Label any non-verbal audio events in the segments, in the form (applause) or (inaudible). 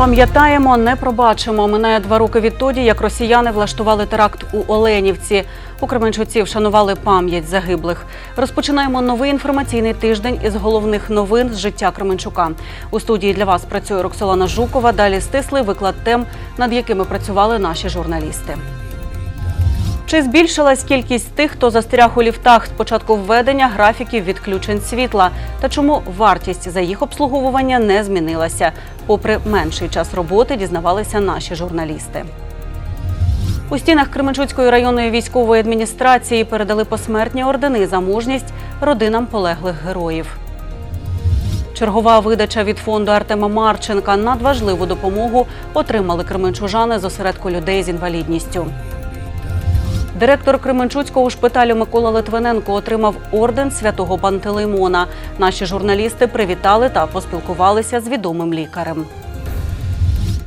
Пам'ятаємо, не пробачимо. Минає два роки відтоді, як росіяни влаштували теракт у Оленівці. У Кременчуці вшанували пам'ять загиблих. Розпочинаємо новий інформаційний тиждень із головних новин з життя Кременчука. У студії для вас працює Роксолана Жукова. Далі стислий виклад тем, над якими працювали наші журналісти. Чи збільшилась кількість тих, хто застряг у ліфтах з початку введення графіків відключень світла? Та чому вартість за їх обслуговування не змінилася? Попри менший час роботи, дізнавалися наші журналісти. У стінах Кременчуцької районної військової адміністрації передали посмертні ордени за мужність родинам полеглих героїв. Чергова видача від фонду Артема Марченка надважливу допомогу отримали кременчужани з осередку людей з інвалідністю. Директор Кременчуцького шпиталю Микола Литвиненко отримав орден святого Пантелеймона. Наші журналісти привітали та поспілкувалися з відомим лікарем.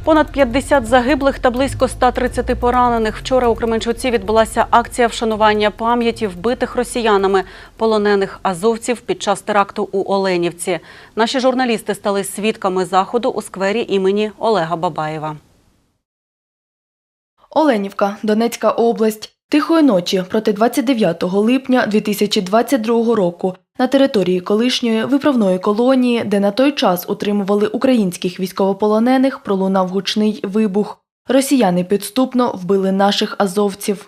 Понад 50 загиблих та близько 130 поранених. Вчора у Кременчуці відбулася акція вшанування пам'яті вбитих росіянами полонених азовців під час теракту у Оленівці. Наші журналісти стали свідками заходу у сквері імені Олега Бабаєва. Оленівка, Донецька область. Тихої ночі проти 29 липня 2022 року на території колишньої виправної колонії, де на той час утримували українських військовополонених, пролунав гучний вибух. Росіяни підступно вбили наших азовців.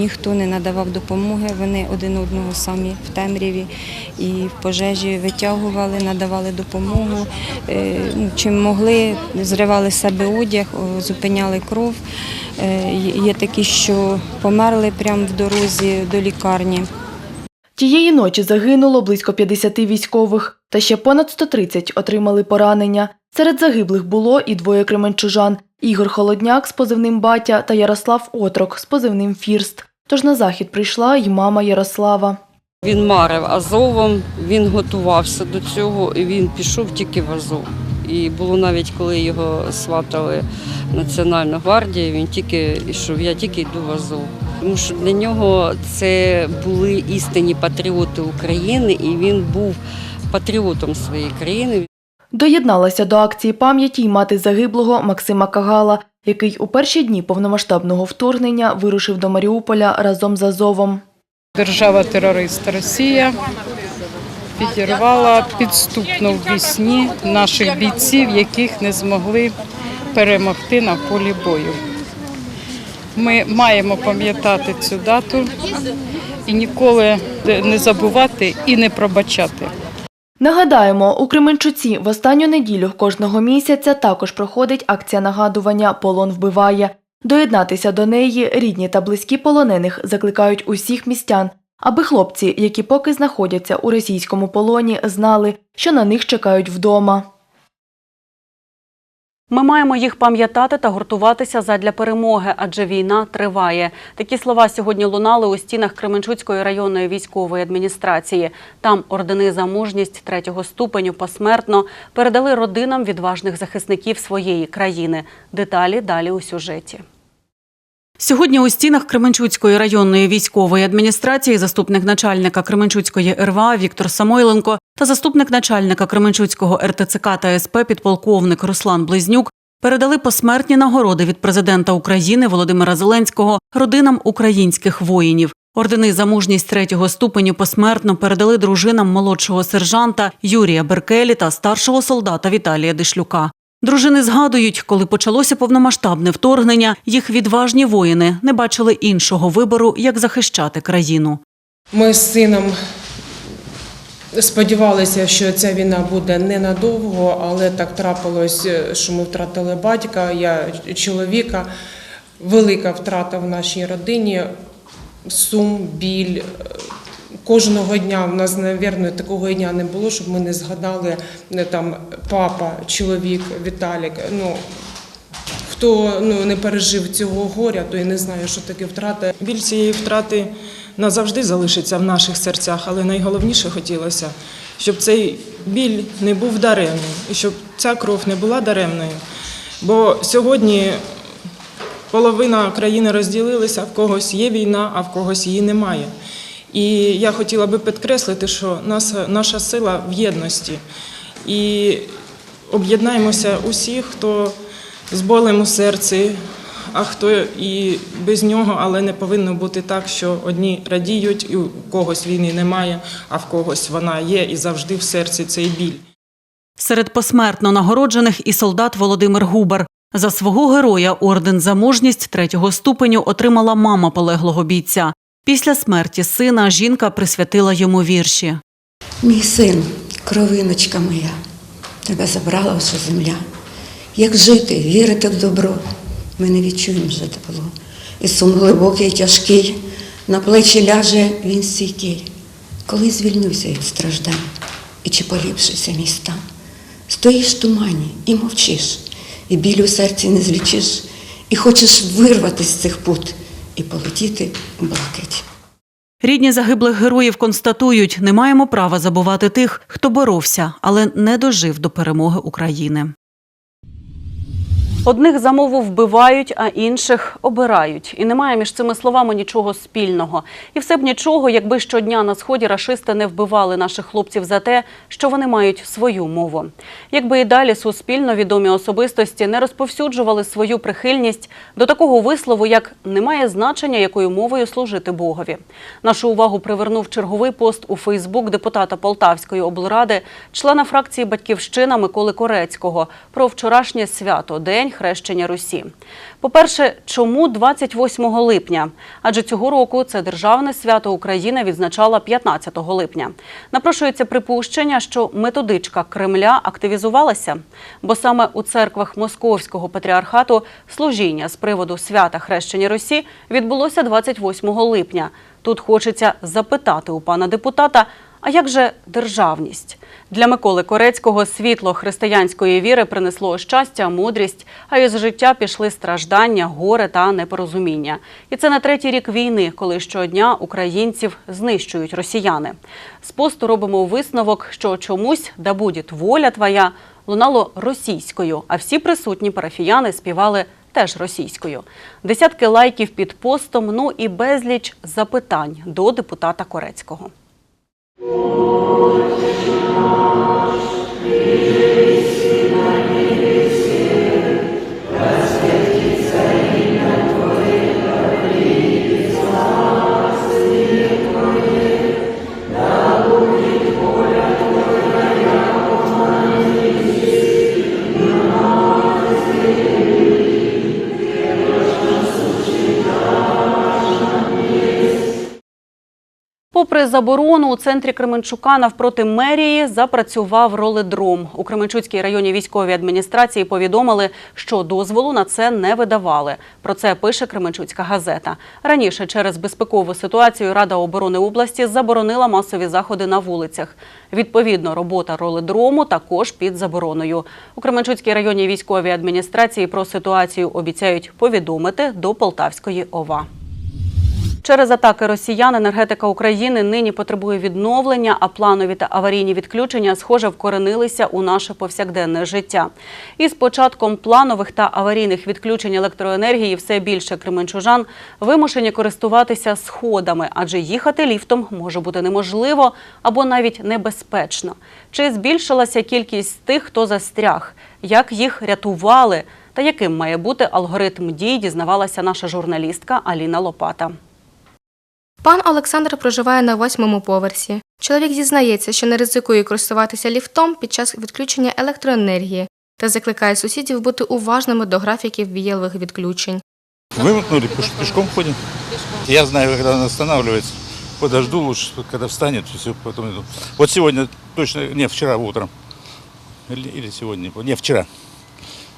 Ніхто не надавав допомоги, вони один одного самі в темряві і в пожежі витягували, надавали допомогу. Е, ну, Чим могли, зривали себе одяг, зупиняли кров. Е, Є такі, що померли прямо в дорозі до лікарні. Тієї ночі загинуло близько 50 військових, та ще понад 130 отримали поранення. Серед загиблих було і двоє кременчужан – Ігор Холодняк з позивним «Батя» та Ярослав Отрок з позивним «Фірст». Тож на захід прийшла й мама Ярослава. Він марив Азовом, він готувався до цього і він пішов тільки в Азов. І було навіть коли його сватали в Національну гвардію, він тільки йшов, я тільки йду в Азов. Тому що для нього це були істинні патріоти України, і він був патріотом своєї країни. Доєдналася до акції пам'яті й мати загиблого Максима Кагала, який у перші дні повномасштабного вторгнення вирушив до Маріуполя разом з Азовом. Держава-терорист Росія підірвала підступно в вісні наших бійців, яких не змогли перемогти на полі бою. Ми маємо пам'ятати цю дату і ніколи не забувати і не пробачати. Нагадаємо, у Кременчуці в останню неділю кожного місяця також проходить акція нагадування «Полон вбиває». Доєднатися до неї рідні та близькі полонених закликають усіх містян, аби хлопці, які поки знаходяться у російському полоні, знали, що на них чекають вдома. Ми маємо їх пам'ятати та гуртуватися задля перемоги, адже війна триває. Такі слова сьогодні лунали у стінах Кременчуцької районної військової адміністрації. Там ордени за мужність третього ступеню посмертно передали родинам відважних захисників своєї країни. Деталі далі у сюжеті. Сьогодні у стінах Кременчуцької районної військової адміністрації заступник начальника Кременчуцької РВА Віктор Самойленко та заступник начальника Кременчуцького РТЦК та СП підполковник Руслан Близнюк передали посмертні нагороди від президента України Володимира Зеленського родинам українських воїнів. Ордени за мужність третього ступеню посмертно передали дружинам молодшого сержанта Юрія Беркелі та старшого солдата Віталія Дишлюка. Дружини згадують, коли почалося повномасштабне вторгнення, їх відважні воїни не бачили іншого вибору, як захищати країну. Ми з сином сподівалися, що ця війна буде ненадовго, але так трапилось, що ми втратили батька, я чоловіка. Велика втрата в нашій родині, сум, біль. Кожного дня в нас, мабуть, такого дня не було, щоб ми не згадали не, там папа, чоловік, Віталік. Ну, хто ну, не пережив цього горя, той не знає, що таке втрата. Біль цієї втрати назавжди залишиться в наших серцях, але найголовніше хотілося, щоб цей біль не був даремним і щоб ця кров не була даремною. Бо сьогодні половина країни розділилася, в когось є війна, а в когось її немає. І я хотіла би підкреслити, що наша, сила в єдності. І об'єднаємося усі, хто з болем у серці, а хто і без нього, але не повинно бути так, що одні радіють, і у когось війни немає, а в когось вона є, і завжди в серці цей біль. Серед посмертно нагороджених і солдат Володимир Губар. За свого героя орден за мужність третього ступеню отримала мама полеглого бійця. Після смерті сина жінка присвятила йому вірші. Мій син, кровиночка моя, тебе забрала ваша земля. Як жити, вірити в добро, ми не відчуємо вже тепло. І сум глибокий, тяжкий, на плечі ляже він стійкий. Коли звільнюся від страждань, і чи поліпшиться мій стан? Стоїш в тумані і мовчиш, і біль у серці не злічиш, і хочеш вирватися з цих пут і полетіти в блакить. Рідні загиблих героїв констатують, не маємо права забувати тих, хто боровся, але не дожив до перемоги України. Одних за мову вбивають, а інших обирають. І немає між цими словами нічого спільного. І все б нічого, якби щодня на сході рашисти не вбивали наших хлопців за те, що вони мають свою мову. Якби і далі суспільно відомі особистості не розповсюджували свою прихильність до такого вислову, як немає значення, якою мовою служити Богові. Нашу увагу привернув черговий пост у Фейсбук депутата Полтавської облради, члена фракції Батьківщина Миколи Корецького про вчорашнє свято День хрещення Русі. По-перше, чому 28 липня? Адже цього року це державне свято Україна відзначала 15 липня. Напрошується припущення, що методичка Кремля активізувалася, бо саме у церквах Московського патріархату служіння з приводу свята хрещення Русі відбулося 28 липня. Тут хочеться запитати у пана депутата, а як же державність? Для Миколи Корецького світло християнської віри принесло щастя, мудрість, а із життя пішли страждання, горе та непорозуміння. І це на третій рік війни, коли щодня українців знищують росіяни. З посту робимо висновок, що чомусь да буде воля твоя лунало російською, а всі присутні парафіяни співали теж російською. Десятки лайків під постом, ну і безліч запитань до депутата Корецького. Oh. Заборону, у центрі Кременчука навпроти мерії запрацював роледром. У Кременчуцькій районній військовій адміністрації повідомили, що дозволу на це не видавали. Про це пише Кременчуцька газета. Раніше через безпекову ситуацію Рада оборони області заборонила масові заходи на вулицях. Відповідно, робота роледрому також під забороною. У Кременчуцькій районній військовій адміністрації про ситуацію обіцяють повідомити до Полтавської ОВА. Через атаки росіян енергетика України нині потребує відновлення, а планові та аварійні відключення, схоже, вкоренилися у наше повсякденне життя. І з початком планових та аварійних відключень електроенергії все більше кременчужан вимушені користуватися сходами, адже їхати ліфтом може бути неможливо або навіть небезпечно. Чи збільшилася кількість тих, хто застряг, як їх рятували та яким має бути алгоритм дій, дізнавалася наша журналістка Аліна Лопата. Пан Олександр проживає на восьмому поверсі. Чоловік зізнається, що не ризикує користуватися ліфтом під час відключення електроенергії та закликає сусідів бути уважними до графіків вієлових відключень. Вымкнули, пеш- пешком. Я знаю, когда она останавливается. Подожду лучше, когда встанет, все, потом иду. Вот сегодня точно, не, вчера утром. Или, или сегодня, не.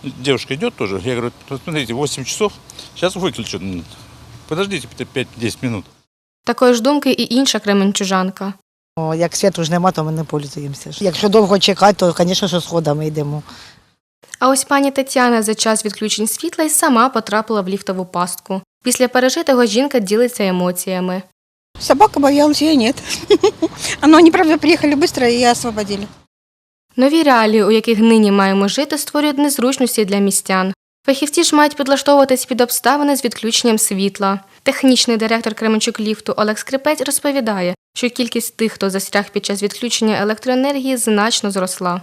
Девушка идет тоже. Я говорю, посмотрите, 8 часов, сейчас выключу. Подождите 5-10 минут. Такої ж думки і інша кременчужанка. О, Як світу ж нема, то ми не пользуємося. Якщо довго чекати, то, звісно, що сходами йдемо. А ось пані Тетяна за час відключень світла й сама потрапила в ліфтову пастку. Після пережитого жінка ділиться емоціями. Собака боялась, я нет. (laughs) Но они, правда, приехали быстро и освободили. Нові реалії, у яких нині маємо жити, створюють незручності для містян. Фахівці ж мають підлаштовуватись під обставини з відключенням світла. Технічний директор Кременчук ліфту Олег Скрипець розповідає, що кількість тих, хто застряг під час відключення електроенергії, значно зросла.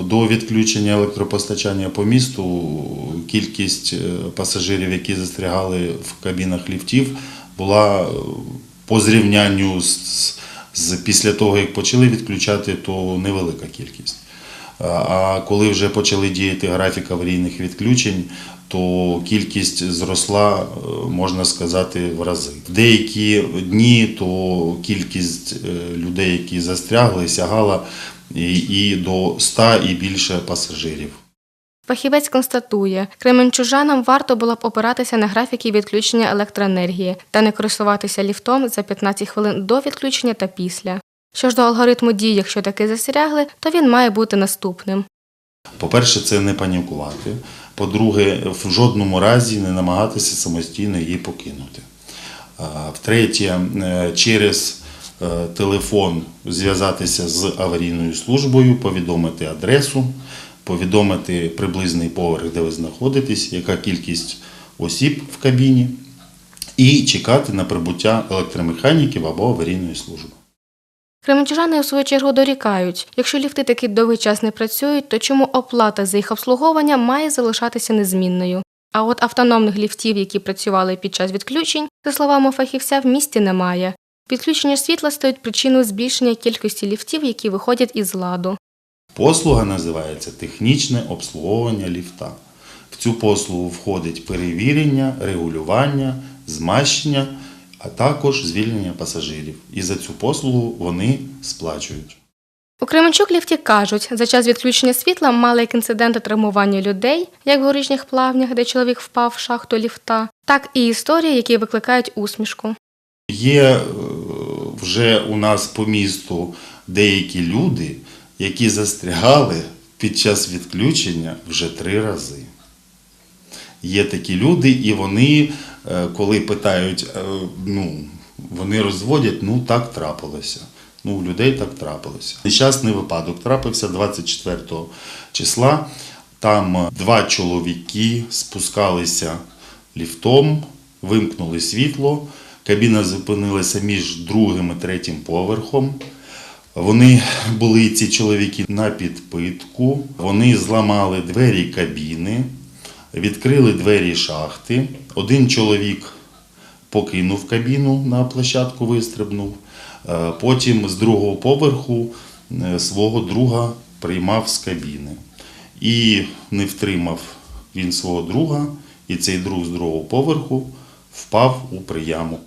До відключення електропостачання по місту кількість е, пасажирів, які застрягали в кабінах ліфтів, була е, по зрівнянню з, з після того, як почали відключати, то невелика кількість. А- коли вже почали діяти графік аварійних відключень, то кількість зросла, е, можна сказати, в рази. В деякі дні то кількість е, людей, які застрягли, сягала і до 100 і більше пасажирів. Фахівець констатує, кременчужанам варто було б опиратися на графіки відключення електроенергії та не користуватися ліфтом за 15 хвилин до відключення та після. Що ж до алгоритму дій, якщо таки застрягли, то він має бути наступним. По-перше, це не панікувати. По-друге, в жодному разі не намагатися самостійно її покинути. Втретє, е, через е, телефон зв'язатися з аварійною службою, повідомити адресу, повідомити приблизний поверх, де ви знаходитесь, яка кількість осіб в кабіні, і чекати на прибуття електромеханіків або аварійної служби. Кременчужани, у свою чергу, дорікають, якщо ліфти таки довгий час не працюють, то чому оплата за їх обслуговування має залишатися незмінною? А от автономних ліфтів, які працювали під час відключень, за словами фахівця, в місті немає. Відключення світла стають причиною збільшення кількості ліфтів, які виходять із ладу. Послуга називається технічне обслуговування ліфта. В цю послугу входить перевірення, регулювання, змащення, а також звільнення пасажирів. І за цю послугу вони сплачують. У Кременчук ліфті кажуть, за час відключення світла мали як інциденти травмування людей, як в горішніх плавнях, де чоловік впав в шахту ліфта, так і історії, які викликають усмішку. Є е, вже у нас по місту деякі люди, які застрягали під час відключення вже три рази. Є такі люди, і вони, коли питають, е, ну, вони розводять, ну так трапилося. Ну, у людей так трапилося. Нещасний випадок трапився 24 числа. Там е, два чоловіки спускалися ліфтом, вимкнули світло. Кабіна зупинилася між другим і третім поверхом. Вони були ці чоловіки на підпитку. Вони зламали двері кабіни, відкрили двері шахти. Один чоловік покинув кабіну на площадку, вистрибнув. Е, Потім з другого поверху е, свого друга приймав з кабіни. І не втримав він свого друга, і цей друг з другого поверху впав у приямок.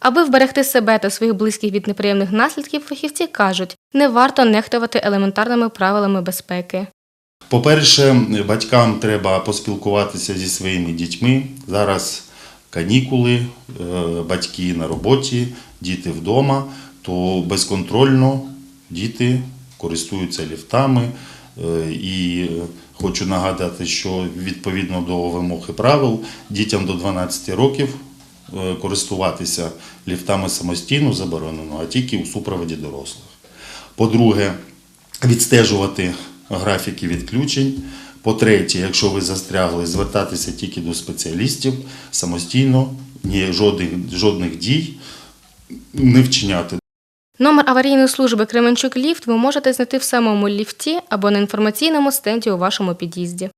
Аби вберегти себе та своїх близьких від неприємних наслідків, фахівці кажуть, не варто нехтувати елементарними правилами безпеки. По-перше, батькам треба поспілкуватися зі своїми дітьми. Зараз канікули, е, батьки на роботі, діти вдома, то безконтрольно діти користуються ліфтами. Е, І хочу нагадати, що відповідно до вимог і правил дітям до 12 років е, користуватися ліфтами самостійно заборонено, а тільки у супроводі дорослих. По-друге, відстежувати графіки відключень. По-третє, якщо ви застрягли, звертатися тільки до спеціалістів самостійно, ні жодних, жодних дій не вчиняти. Номер аварійної служби Кременчук Ліфт ви можете знайти в самому ліфті або на інформаційному стенді у вашому під'їзді.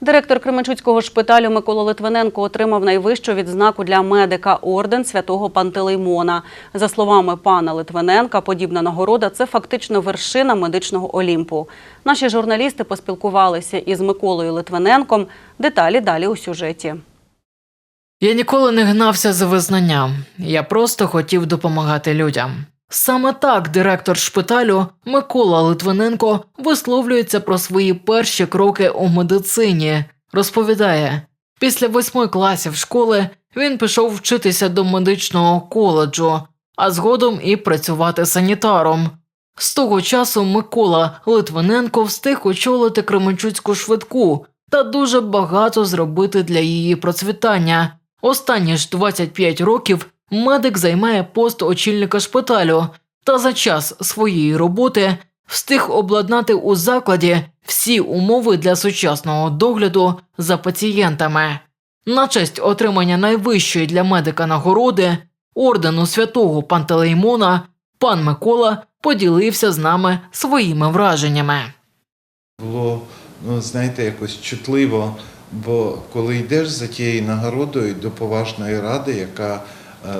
Директор Кременчуцького шпиталю Микола Литвиненко отримав найвищу відзнаку для медика орден святого Пантелеймона. За словами пана Литвиненка, подібна нагорода це фактично вершина медичного олімпу. Наші журналісти поспілкувалися із Миколою Литвиненком. Деталі далі у сюжеті. Я ніколи не гнався за визнанням, я просто хотів допомагати людям. Саме так директор шпиталю Микола Литвиненко висловлюється про свої перші кроки у медицині. Розповідає, після восьми класів школи він пішов вчитися до медичного коледжу, а згодом і працювати санітаром. З того часу Микола Литвиненко встиг очолити Кременчуцьку швидку та дуже багато зробити для її процвітання. Останні ж 25 років медик займає пост очільника шпиталю та за час своєї роботи встиг обладнати у закладі всі умови для сучасного догляду за пацієнтами. На честь отримання найвищої для медика нагороди ордену святого Пантелеймона пан Микола поділився з нами своїми враженнями. Було, ну знаєте, якось чутливо, бо коли йдеш за тією нагородою до поважної ради, яка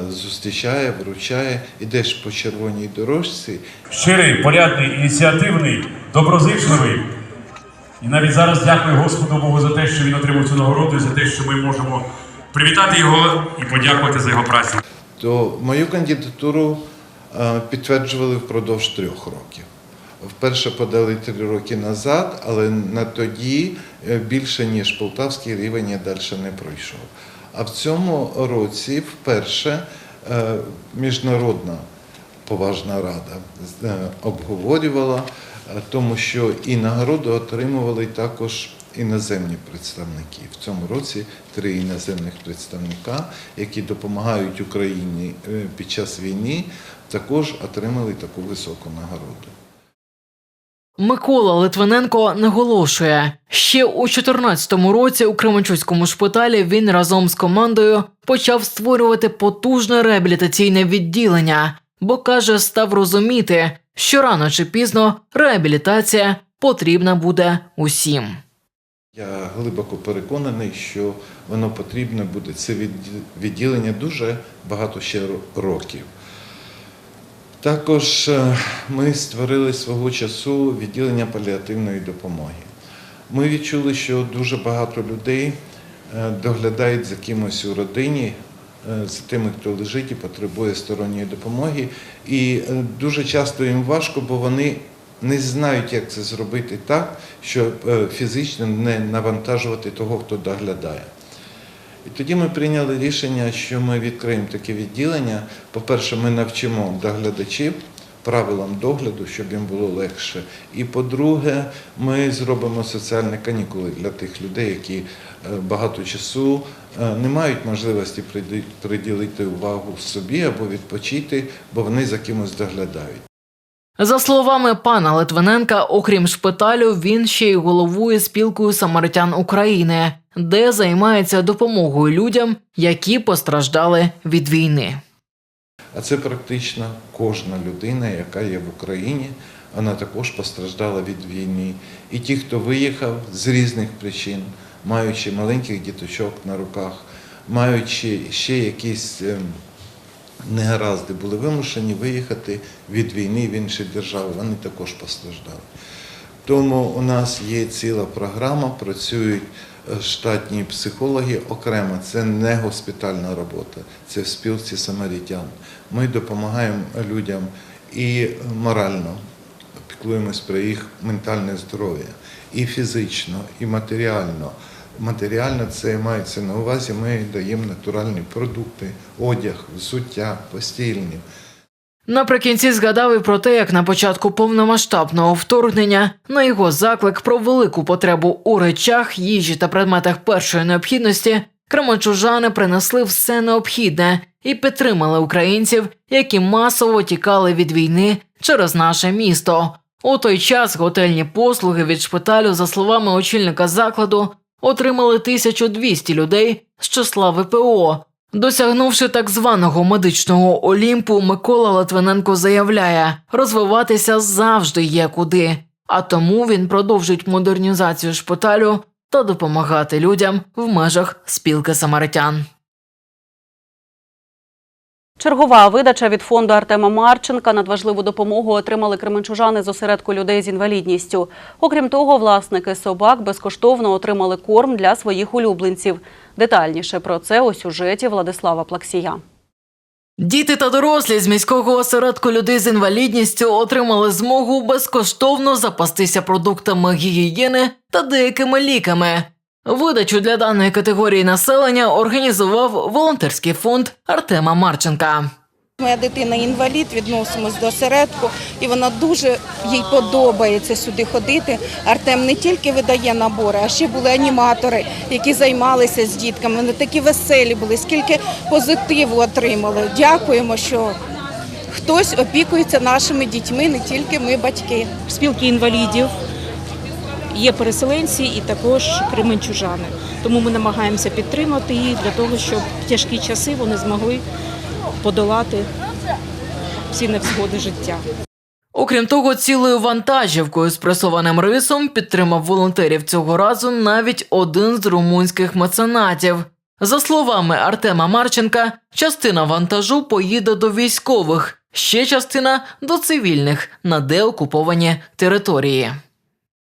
зустрічає, вручає, ідеш по червоній дорожці, щирий, порядний, ініціативний, доброзичливий. І навіть зараз дякую Господу Богу за те, що він отримав цю нагороду і за те, що ми можемо привітати його і подякувати за його працю. то мою кандидатуру е, підтверджували впродовж трьох років. Вперше подали три роки назад, але на тоді е, більше ніж полтавський рівень я далі не пройшов. А в цьому році вперше е, міжнародна поважна рада е, обговорювала, е, тому що і нагороду отримували також іноземні представники. В цьому році три іноземних представника, які допомагають Україні під час війни, також отримали таку високу нагороду. Микола Литвиненко наголошує, ще у 2014 році у Кременчуцькому шпиталі він разом з командою почав створювати потужне реабілітаційне відділення, бо каже, став розуміти, що рано чи пізно реабілітація потрібна буде усім. Я глибоко переконаний, що воно потрібне буде. Це відділення дуже багато ще років. Також е, ми створили свого часу відділення паліативної допомоги. Ми відчули, що дуже багато людей е, доглядають за кимось у родині, е, за тими, хто лежить і потребує сторонньої допомоги. І дуже часто їм важко, бо вони не знають, як це зробити так, щоб фізично не навантажувати того, хто доглядає. І тоді ми прийняли рішення, що ми відкриємо таке відділення. По-перше, ми навчимо доглядачів правилам догляду, щоб їм було легше. І по-друге, ми зробимо соціальні канікули для тих людей, які е, багато часу е, не мають можливості приділити увагу собі або відпочити, бо вони за кимось доглядають. За словами пана Литвиненка, окрім шпиталю, він ще й головує спілкою самаритян України, де займається допомогою людям, які постраждали від війни. А це практично кожна людина, яка є в Україні, вона також постраждала від війни. І ті, хто виїхав з різних причин, маючи маленьких діточок на руках, маючи ще якісь ем, негаразди, були вимушені виїхати від війни в інші держави, вони також постраждали. Тому у нас є ціла програма, працюють е, штатні психологи окремо. Це не госпітальна робота, це в спілці самарітян. Ми допомагаємо людям і морально, піклуємось про їх ментальне здоров'я, і фізично, і матеріально. Матеріально це мається на увазі. Ми даємо натуральні продукти, одяг, взуття, постільні. Наприкінці згадав і про те, як на початку повномасштабного вторгнення на його заклик про велику потребу у речах, їжі та предметах першої необхідності кременчужани принесли все необхідне і підтримали українців, які масово тікали від війни через наше місто. У той час готельні послуги від шпиталю, за словами очільника закладу, отримали 1200 людей з числа ВПО. Досягнувши так званого медичного Олімпу, Микола Латвиненко заявляє, розвиватися завжди є куди, а тому він продовжить модернізацію шпиталю та допомагати людям в межах спілки самаритян. Чергова видача від фонду Артема Марченка надважливу допомогу отримали кременчужани з осередку людей з інвалідністю. Окрім того, власники собак безкоштовно отримали корм для своїх улюбленців. Детальніше про це у сюжеті Владислава Плаксія. Діти та дорослі з міського осередку людей з інвалідністю отримали змогу безкоштовно запастися продуктами гігієни та деякими ліками. Видачу для даної категорії населення організував волонтерський фонд Артема Марченка. Моя дитина інвалід, відносимось до середку, і вона дуже їй подобається сюди ходити. Артем не тільки видає набори, а ще були аніматори, які займалися з дітками. Вони такі веселі були, скільки позитиву отримали. Дякуємо, що хтось опікується нашими дітьми, не тільки ми, батьки. спілки інвалідів, є переселенці і також кременчужани. Тому ми намагаємося підтримати їх для того, щоб в тяжкі часи вони змогли подолати всі невзгоди життя. Окрім того, цілою вантажівкою з пресованим рисом підтримав волонтерів цього разу навіть один з румунських меценатів. За словами Артема Марченка, частина вантажу поїде до військових, ще частина до цивільних на деокуповані території.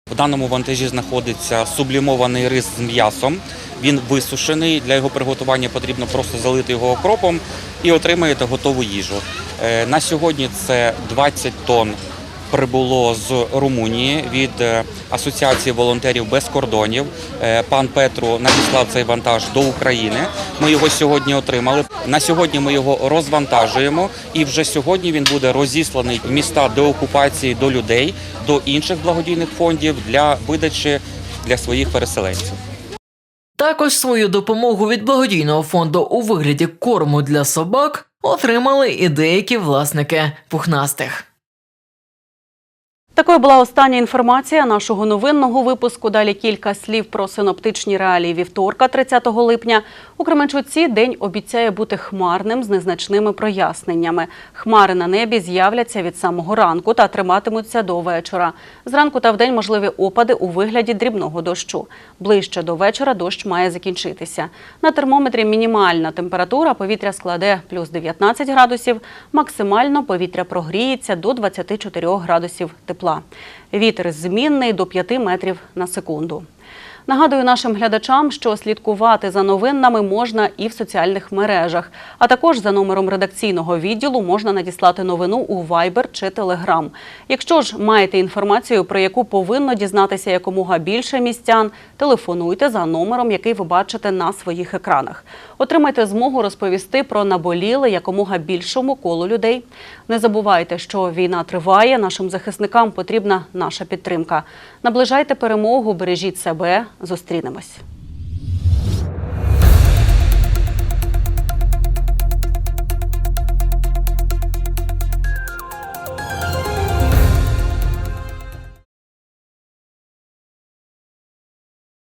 В даному вантажі знаходиться сублімований рис з м'ясом. Він висушений. Для його приготування потрібно просто залити його окропом і отримаєте готову їжу. Е, На сьогодні це 20 тонн прибуло з Румунії від е, Асоціації волонтерів без кордонів. Е, Пан Петру надіслав цей вантаж до України. Ми його сьогодні отримали. На сьогодні ми його розвантажуємо, і вже сьогодні він буде розісланий в міста деокупації до людей, до інших благодійних фондів для видачі для своїх переселенців. Також свою допомогу від благодійного фонду у вигляді корму для собак отримали і деякі власники пухнастих. Такою була остання інформація нашого новинного випуску. Далі кілька слів про синоптичні реалії вівторка, 30 липня. У Кременчуці день обіцяє бути хмарним з незначними проясненнями. Хмари на небі з'являться від самого ранку та триматимуться до вечора. Зранку та вдень можливі опади у вигляді дрібного дощу. Ближче до вечора дощ має закінчитися. На термометрі мінімальна температура повітря складе плюс 19 градусів, максимально повітря прогріється до 24 градусів тепла. Вітер змінний до 5 метрів на секунду. Нагадую нашим глядачам, що слідкувати за новинами можна і в соціальних мережах, а також за номером редакційного відділу можна надіслати новину у Viber чи Telegram. Якщо ж маєте інформацію, про яку повинно дізнатися якомога більше містян, телефонуйте за номером, який ви бачите на своїх екранах. Отримайте змогу розповісти про наболіле якомога більшому колу людей. Не забувайте, що війна триває. Нашим захисникам потрібна наша підтримка. Наближайте перемогу, бережіть себе. Зустрінемось.